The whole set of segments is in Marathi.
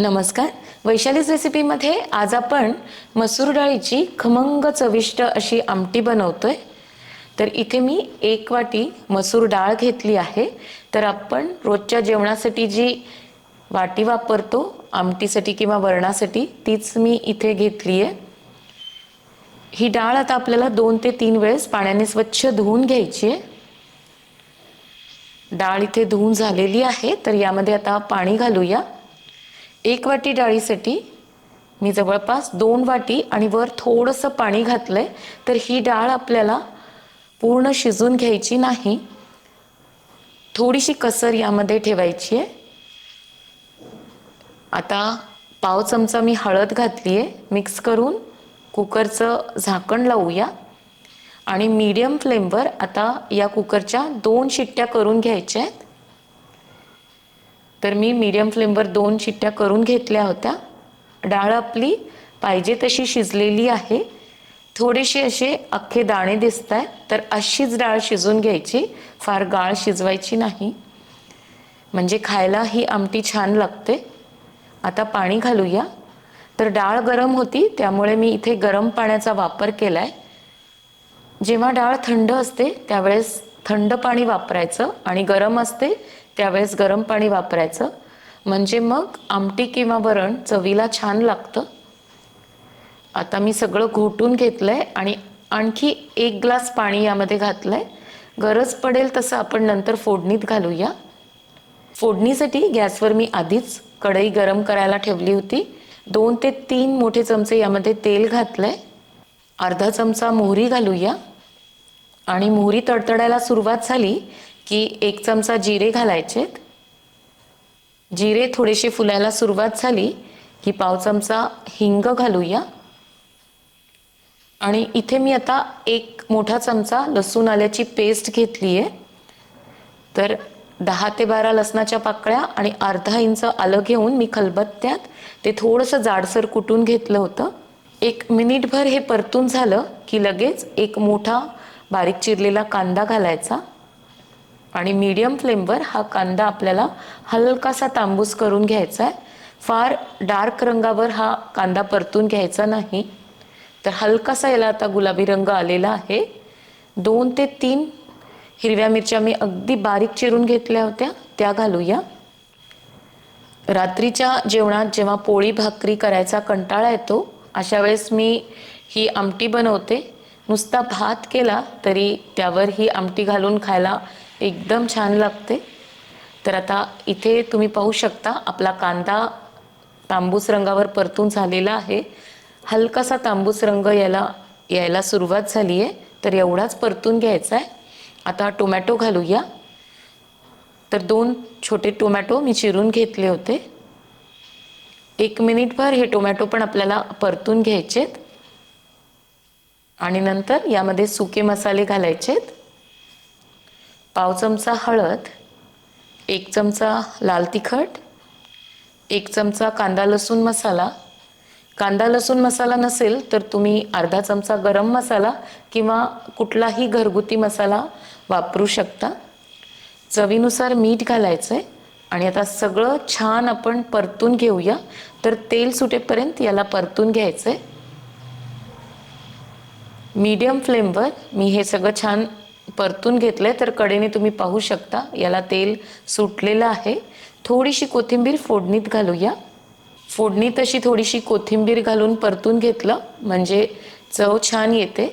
नमस्कार. वैशालीच रेसिपीमध्ये आज आपण मसूर डाळीची खमंग चविष्ट अशी आमटी बनवतोय. तर इथे मी एक वाटी मसूर डाळ घेतली आहे. तर आपण रोजच्या जेवणासाठी जी वाटी वापरतो आमटीसाठी किंवा वरणासाठी तीच मी इथे घेतली आहे. ही डाळ आता आपल्याला दोन ते तीन वेळेस पाण्याने स्वच्छ धुवून घ्यायची आहे. डाळ इथे धुवून झालेली आहे. तर यामध्ये आता पाणी घालूया. एक वाटी डाळीसाठी मी जवळपास दोन वाटी आणि वर थोडंसं पाणी घातलंय तर ही डाळ आपल्याला पूर्ण शिजून घ्यायची नाही. थोडीशी कसर यामध्ये ठेवायची आहे. आता पाव चमचा मी हळद घातली आहे मिक्स करून कुकरचं झाकण लावूया. आणि मीडियम फ्लेमवर आता या कुकरच्या दोन शिट्ट्या करून घ्यायच्या आहेत. तर मी मीडियम फ्लेमवर दोन शिट्ट्या करून घेतल्या होत्या. डाळ आपली पाहिजे तशी शिजलेली आहे. थोडेसे असे अख्खे दाणे दिसत आहेत तर अशीच डाळ शिजून घ्यायची. फार गाळ शिजवायची नाही. म्हणजे खायला ही आमटी छान लागते. आता पाणी घालूया. तर डाळ गरम होती त्यामुळे मी इथे गरम पाण्याचा वापर केला आहे जेव्हा डाळ थंड असते त्यावेळेस थंड पाणी वापरायचं आणि गरम असते त्यावेळेस गरम पाणी वापरायचं. म्हणजे मग आमटी किंवा वरण चवीला छान लागतं. आता मी सगळं घोटून घेतलं आहे आणि आणखी एक ग्लास पाणी यामध्ये घातलं आहे गरज पडेल तसं आपण नंतर फोडणीत घालूया. फोडणीसाठी गॅसवर मी आधीच कढई गरम करायला ठेवली होती. दोन ते तीन मोठे चमचे यामध्ये तेल घातलं आहे अर्धा चमचा मोहरी घालूया. आणि मोहरी तडतडायला सुरुवात झाली की एक चमचा जिरे घालायचेत जिरे थोडेसे फुलायला सुरुवात झाली की पाव चमचा हिंग घालूया. आणि इथे मी आता एक मोठा चमचा लसूण आल्याची पेस्ट घेतली आहे तर दहा ते बारा लसणाच्या पाकळ्या आणि अर्धा इंच आलं घेऊन मी खलबत्त्यात ते थोडंसं जाडसर कुटून घेतलं होतं. एक मिनिटभर हे परतून झालं की लगेच एक मोठा बारीक चिरलेला कांदा घालायचा. आणि मीडियम फ्लेमवर हा कांदा आपल्याला हलकासा तांबूस करून घ्यायचा आहे. फार डार्क रंगावर हा कांदा परतून घ्यायचा नाही. तर हलकासा याला आता गुलाबी रंग आलेला आहे. दोन ते तीन हिरव्या मिरच्या मी अगदी बारीक चिरून घेतल्या होत्या त्या घालूया. रात्रीच्या जेवणात जेव्हा पोळी भाकरी करायचा कंटाळा येतो अशा वेळेस मी ही आमटी बनवते. नुसता भात केला तरी त्यावर ही आमटी घालून खायला एकदम छान लागते. तर आता इथे तुम्ही पाहू शकता आपला कांदा तांबूस रंगावर परतून झालेला आहे. हलकासा तांबूस रंग याला यायला सुरुवात झाली आहे. तर एवढाच परतून घ्यायचा आहे. आता टोमॅटो घालूया. तर दोन छोटे टोमॅटो मी चिरून घेतले होते. एक मिनिटभर हे टोमॅटो पण आपल्याला परतून घ्यायचेत. आणि नंतर यामध्ये सुके मसाले घालायचेत. पाव चमचा हळद एक चमचा लाल तिखट एक चमचा कांदा लसूण मसाला. कांदा लसूण मसाला नसेल तर तुम्ही अर्धा चमचा गरम मसाला किंवा कुठलाही घरगुती मसाला वापरू शकता. चवीनुसार मीठ घालायचं आहे आणि आता सगळं छान आपण परतून घेऊया. तर तेल सुटेपर्यंत याला परतून घ्यायचं आहे मीडियम फ्लेमवर मी हे सगळं छान परतून घेतलं आहे तर कडेने तुम्ही पाहू शकता. याला तेल सुटलेलं आहे. थोडीशी कोथिंबीर फोडणीत घालूया. फोडणीत अशी थोडीशी कोथिंबीर घालून परतून घेतलं म्हणजे चव छान येते.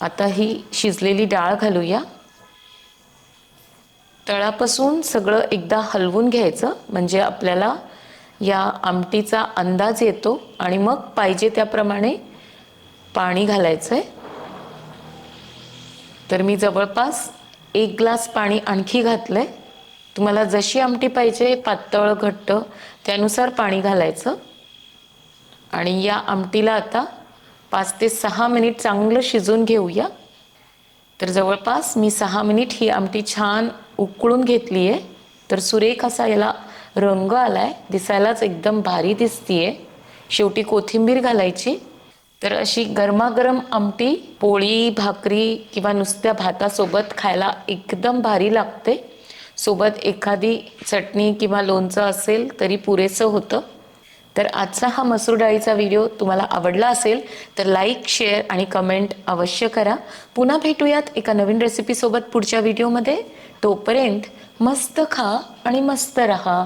आता ही शिजलेली डाळ घालूया. तळापासून सगळं एकदा हलवून घ्यायचं म्हणजे आपल्याला या आमटीचा अंदाज येतो आणि मग पाहिजे त्याप्रमाणे पाणी घालायचं आहे तर मी जवळपास एक ग्लास पाणी आणखी घातलं आहे तुम्हाला जशी आमटी पाहिजे पातळ घट्ट त्यानुसार पाणी घालायचं. आणि या आमटीला आता पाच ते सहा मिनिट चांगलं शिजून घेऊया. तर जवळपास मी सहा मिनिट ही आमटी छान उकळून घेतली आहे तर सुरेख असा याला रंग आला आहे दिसायलाच एकदम भारी दिसतीये. शेवटी कोथिंबीर घालायची. तर अशी गरमागरम आमटी पोळी भाकरी किंवा नुसत्या भातासोबत खायला एकदम भारी लागते. सोबत एखादी चटणी किंवा लोणचं असेल तरी पुरेसं होतं. तर आजचा हा मसूर डाळीचा व्हिडिओ तुम्हाला आवडला असेल तर लाईक शेअर आणि कमेंट अवश्य करा. पुन्हा भेटूयात एका नवीन रेसिपीसोबत पुढच्या व्हिडिओमध्ये. तोपर्यंत मस्त खा आणि मस्त रहा.